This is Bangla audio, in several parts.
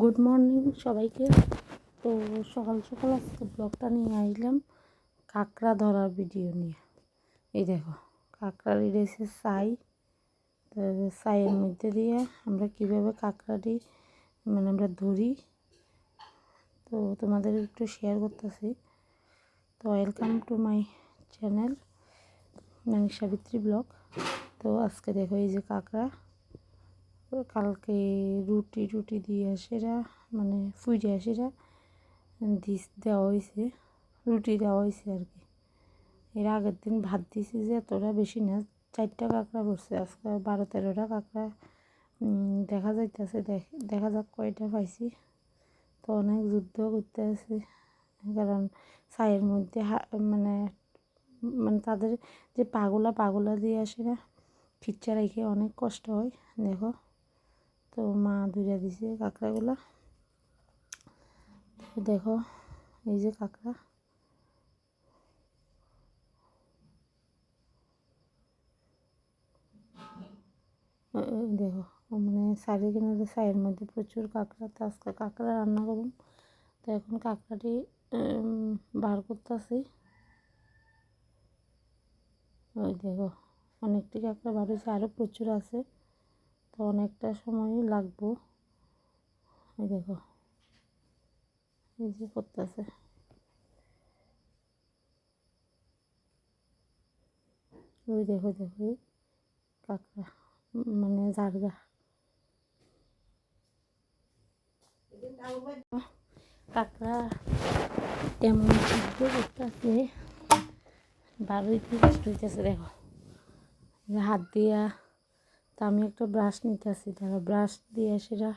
গুড মর্নিং সবাইকে। তো সকাল সকাল আজকে ব্লগটা নিয়ে আইলাম কাঁকড়া ধরার ভিডিও নিয়ে। এই দেখো, কাঁকড়ার রয়েছে সাই তো সাইয়ের মধ্যে দিয়ে আমরা কীভাবে কাঁকড়াটি মানে আমরা ধরি। তো তোমাদের একটু শেয়ার করতেছি। তো ওয়েলকাম টু মাই চ্যানেল মানে সাবিত্রী ব্লগ তো আজকে দেখো এই যে কাঁকড়া। কালকে রুটি টুটি দিয়ে সেরা মানে ফুইটে সেরা দিস, দেওয়া হয়েছে রুটি দেওয়া হয়েছে আর কি। এর আগের দিন ভাত দিয়েছি যে এতটা বেশি না, চারটা কাঁকড়া পড়ছে আজকে, বারো, তেরোটা কাঁকড়া। দেখা যাইতেছে, দেখা যাক কয়টা পাইছি। তো অনেক যুদ্ধ করতে আছে, কারণ ছাইয়ের মধ্যে মানে মানে তাদের যে পাগুলা পাগুলা দিয়ে আসে না ফিচ্চা রেখে অনেক কষ্ট হয়, দেখো। তো মা ধুইয়া দিছে কাঁকড়াগুলো। দেখো, এই যে কাঁকড়া। দেখো মানে সারি কিনারে সাইয়ের মধ্যে প্রচুর কাঁকড়া, তো আজকে কাঁকড়া রান্না করুন তো এখন কাঁকড়াটি বার করতেছি। ওই দেখো, অনেকটি কাঁকড়া বার হয়েছে আরও প্রচুর আছে। তো অনেকটা সময় লাগবো। এই দেখো, এই যে করতেছে ওই দেখো দেখো কাঁকড়া মানে জারগা। কাঁকড়া এমন সিদ্ধ করতেছে বারোইতে কষ্ট হইতেছে, দেখো। হাত দিয়া তা আমি একটা ব্রাশ নিতেছি তারা ব্রাশ দিয়ে সেটা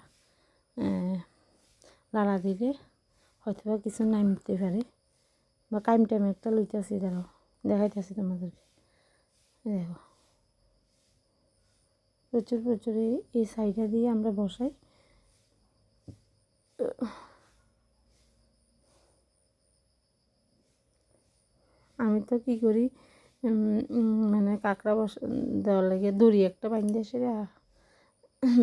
লালা দিলে হয়তো বা কিছু নামতে পারে। বা কাইম টাইম একটা লইতেছি তারাও দেখাইতেছি তোমাদেরকে। দেখো, প্রচুর প্রচুর এই সাইডটা দিয়ে আমরা বসাই। আমি তো কী করি মানে কাঁকড়া বসা, দেওয়ার লাগে দড়ি একটা বাইন্দে সেরে।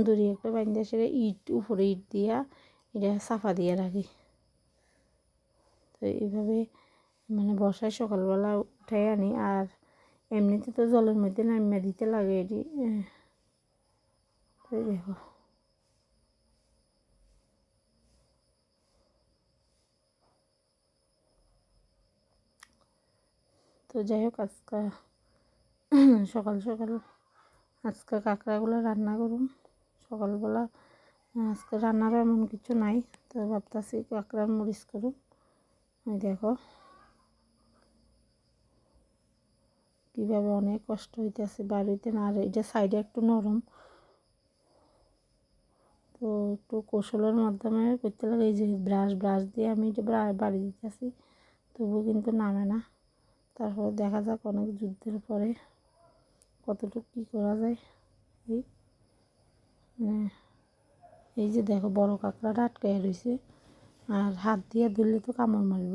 দড়ি একটা বাইন্দে সেরে, ইট, উপরে ইট দিয়া এটা সাফা দিয়ে রাখি। তো এইভাবে মানে বসায় সকালবেলা উঠাই আনি, আর এমনিতে তো জলের মধ্যে নামিয়ে দিতে লাগে এটি। দেখো। তো যাই হোক, আজকে সকাল সকাল আজকে কাঁকড়াগুলো রান্না করুন সকালবেলা আজকে রান্নারও এমন কিছু নাই, তো ভাবতেছি কাঁকড়ার মরিচ করুন ওই দেখো কীভাবে অনেক কষ্ট হইতেছে বাড়িতে না, আর এটা সাইডে একটু নরম। তো একটু কৌশলের মাধ্যমে করতে লাগে, এই যে ব্রাশ ব্রাশ দিয়ে আমি বাড়ি দিতেছি, তবুও কিন্তু নামে না। তারপর দেখা যাক অনেক যুদ্ধের পরে কতটুকু কী করা যায়। এই মানে এই যে দেখো বড় কাঁকড়াটা আটকায় রয়েছে আর হাত দিয়ে ধরলে তো কামড় মারব।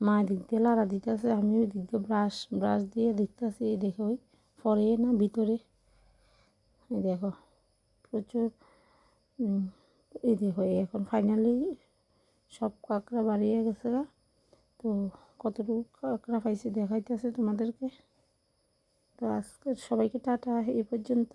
মা দিক দিয়ে লাড়া দিতেছে, আমি ওই দিক দিয়ে ব্রাশ ব্রাশ দিয়ে দেখতেছি, এই দেখো ওই পরে না ভিতরে। এই দেখো প্রচুর এই দেখো এখন ফাইনালি সব কাঁকড়া বাড়িয়ে গেছে তো কতটুকু কাঁকড়া পাইছি দেখাইতেছে তোমাদেরকে? তো আজকে সবাইকে টাটা এ পর্যন্ত।